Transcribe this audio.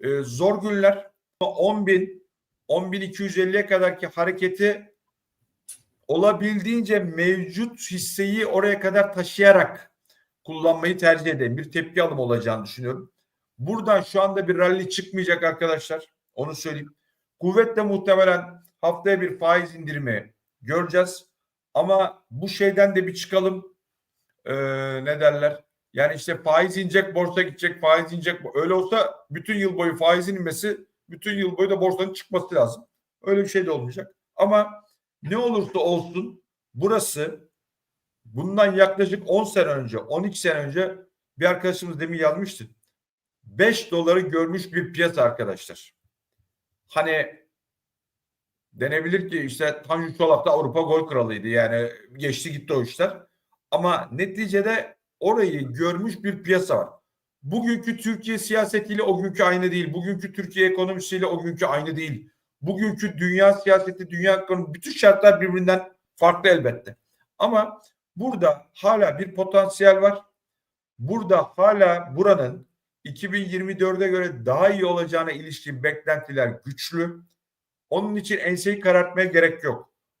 e, zor günler 10 bin 10 bin 250'ye kadarki hareketi olabildiğince mevcut hisseyi oraya kadar taşıyarak kullanmayı tercih ederim. Bir tepki alım olacağını düşünüyorum. Buradan şu anda bir rally çıkmayacak arkadaşlar. Onu söyleyeyim. Kuvvetle muhtemelen haftaya bir faiz indirimi göreceğiz. Ama bu şeyden de bir çıkalım. Ee, ne derler? Yani işte faiz inecek, borsa gidecek, faiz inecek. Öyle olsa bütün yıl boyu faizin inmesi, bütün yıl boyu da borsanın çıkması lazım. Öyle bir şey de olmayacak. Ama ne olursa olsun burası bundan yaklaşık 10 sene önce, 12 sene önce bir arkadaşımız demin yazmıştı. 5 doları görmüş bir piyasa arkadaşlar. Hani denebilir ki işte Tanju Çolak da Avrupa gol kralıydı. Yani geçti gitti o işler. Ama neticede orayı görmüş bir piyasa var. Bugünkü Türkiye siyasetiyle o günkü aynı değil. Bugünkü Türkiye ekonomisiyle o günkü aynı değil. Bugünkü dünya siyaseti, dünya ekonomisi bütün şartlar birbirinden farklı elbette. Ama burada hala bir potansiyel var. Burada hala buranın 2024'e göre daha iyi olacağına ilişkin beklentiler güçlü. Onun için enseyi karartmaya gerek yok.